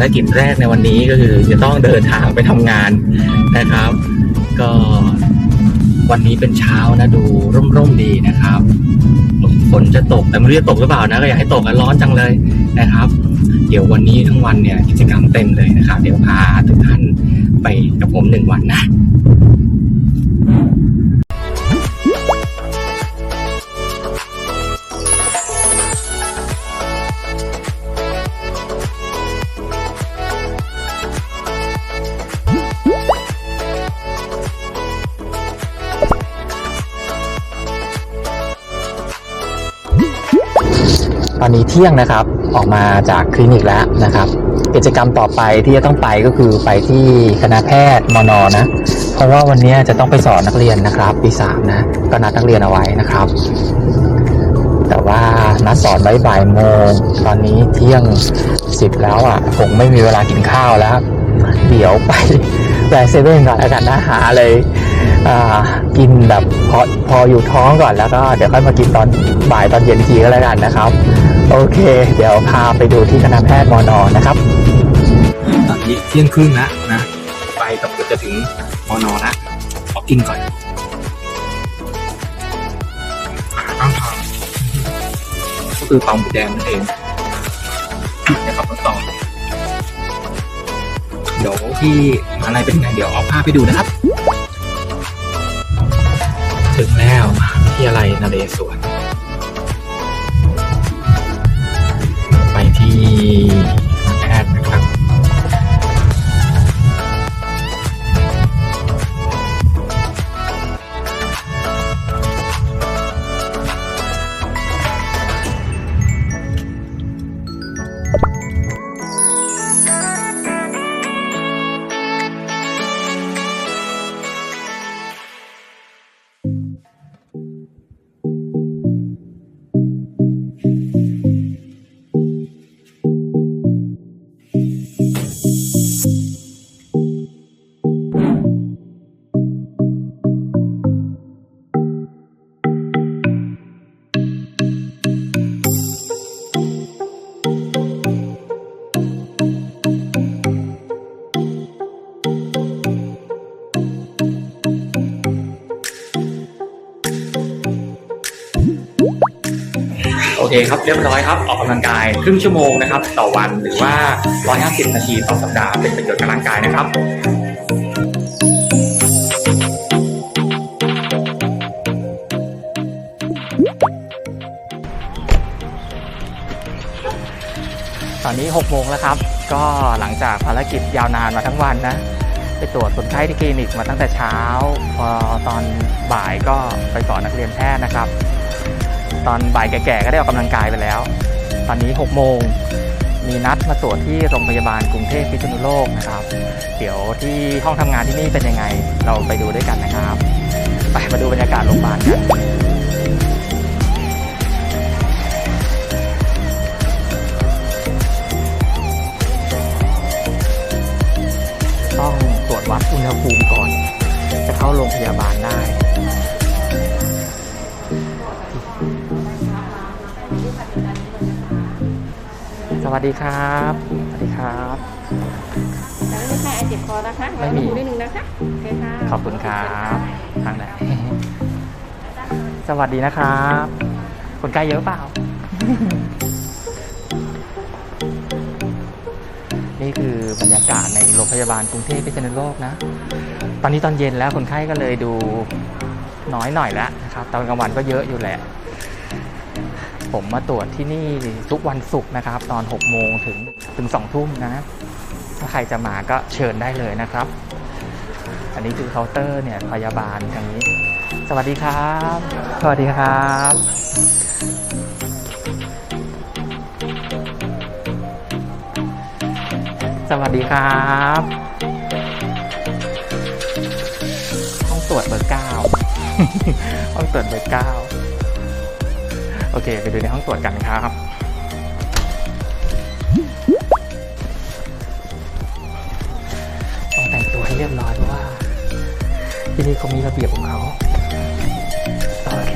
ารกิจแรกในวันนี้ก็คือจะต้องเดินทางไปทำงานนะครับ ก็วันนี้เป็นเช้านะดูร่มๆดีนะครับฝนจะตกแต่ไม่รู้จะตกหรือเปล่านะก็อยากให้ตกกันร้อนจังเลยนะครับ เดี๋ยววันนี้ทั้งวันเนี่ยกิจกรรมเต็มเลยนะครับ เดี๋ยวพาทุกท่านไปกับผมหนึ่งวันนะ ตอนนี้เที่ยงนะครับออกมาจากคลินิกแล้วนะครับ กิจกรรมต่อไปที่จะต้องไปก็คือไปที่คณะแพทย์มนนะ เพราะว่าวันนี้จะต้องไปสอนนักเรียนนะครับปีสามนะก็นัดนักเรียนเอาไว้นะครับ แต่ว่านัดสอนไว้บ่ายโมงตอนนี้เที่ยงสิบแล้วอะคงไม่มีเวลากินข้าวแล้ว เดี๋ยวไป แวะเซเว่นก่อนแล้วกันนะหาอะไรกินแบบพอพออยู่ท้องก่อนแล้วก็เดี๋ยวค่อยมากินตอนบ่ายตอนเย็นทีก็แล้วกันนะครับ โอเค เดี๋ยวพาไปดูที่คณะแพทย์มอนอนะครับตอนนี้เที่ยงครึ่งแล้วนะไปกับจะถึงมอนอล้วขอกินก่อนอาหารต้องทานก็คือเปาหมูแดงนั่นเอง ที่มหาลัยเป็นไงเดี๋ยวเอาภาพไปดูนะครับ ถึงแล้วมหาวิทยาลัยนเรศวรไปที่ เคครับเรียบร้อยครับออกกำลังกายครึ่งชั่วโมงนะครับต่อวันหรือว่า 150 นาทีต่อสัปดาห์เป็นประโยชน์กับร่างกายนะครับตอนนี้ 6 โมงแล้วครับ ก็หลังจากภารกิจยาวนานมาทั้งวันนะ ไปตรวจคนไข้ที่คลินิกมาตั้งแต่เช้า พอตอนบ่ายก็ไปสอนนักเรียนแพทย์นะครับ ตอนบ่ายแก่ๆก็ได้ออกกำลังกายไปแล้ว ตอนนี้ 6 โมง มีนัดมาตรวจที่โรงพยาบาลกรุงเทพพิษณุโลกนะครับ เดี๋ยวที่ห้องทำงานที่นี่เป็นยังไง เราไปดูด้วยกันนะครับ ไปมาดูบรรยากาศโรงพยาบาลกันต้องตรวจวัดอุณหภูมิก่อน จะเข้าโรงพยาบาลได้ วัสดีครับ สวัสดีครับแล้วไม่ใช่ไอเจ็บคอนะคะไม่มีนิดนึงนะคะโอเคค่ะขอบคุณครับทางไหนสวัสดีนะครับ คนใกล้เยอะเปล่า นี่คือบรรยากาศในโรงพยาบาลกรุงเทพพิษณุโลกนะ ตอนนี้ตอนเย็นแล้วคนไข้ก็เลยดูน้อยหน่อยแล้วนะครับ ตอนกลางวันก็เยอะอยู่แหละ ผมมาตรวจที่นี่ทุกวันศุกร์นะครับ ตอน 6 โมงถึงถึง 2 ทุ่มนะ ถ้าใครจะมาก็เชิญได้เลยนะครับ อันนี้คือเคาน์เตอร์เนี่ยพยาบาลทางนี้ สวัสดีครับ สวัสดีครับสวัสดีครับห้องตรวจเบอร์เก้าห้องตรวจเบอร์เก้า โอเค ไปดูในห้องตรวจกันครับต้องแต่งตัวให้เรียบร้อยเพราะว่า ที่นี่เขามีระเบียบของเขาโอเค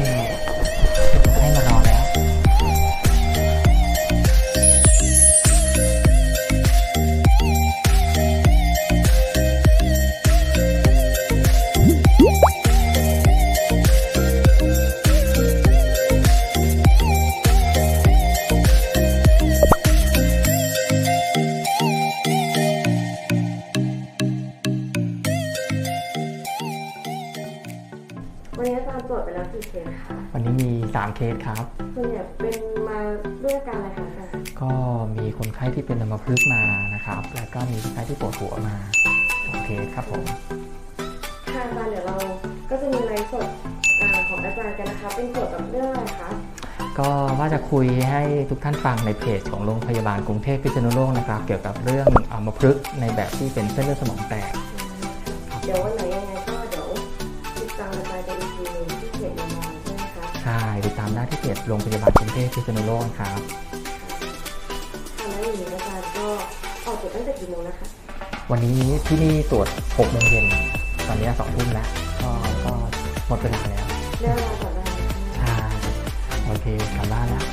วันนี้อาจารย์ตรวจไปแล้วกี่เคสคะวันนี้มี 3 เคสครับ ส่วนใหญ่เป็นมาด้วยอาการอะไรคะอาจารย์ก็มีคนไข้ที่เป็นอัมพฤกษ์มานะครับ แล้วก็มีคนไข้ที่ปวดหัวมาสองเคสครับผมค่ะอาจารย์เดี๋ยวเราก็จะมีไลฟ์สดอ่าของอาจารย์กันนะคะ เป็นเกี่ยวกับเรื่องอะไรคะก็ว่าจะคุยให้ทุกท่านฟังในเพจของโรงพยาบาลกรุงเทพพิษณุโลกนะครับ เกี่ยวกับเรื่องอัมพฤกษ์ในแบบที่เป็นเส้นเลือดสมองแตก เดี๋ยววันไหนยังไง ได้ที่เพจโรงพยาบาลกรุงเทพพิษณุโลกครับค่ะแล้วอย่างนี้อาจารย์ก็ออกตรวจตั้งแต่กี่โมงนะคะ วันนี้ที่นี่ตรวจ6โมงเย็นตอนนี้สองทุ่มแล้วก็ก็หมดเวลาแล้วได้เวลาก่อนได้ไหมคะใช่โอเคกลับบ้านแล้ว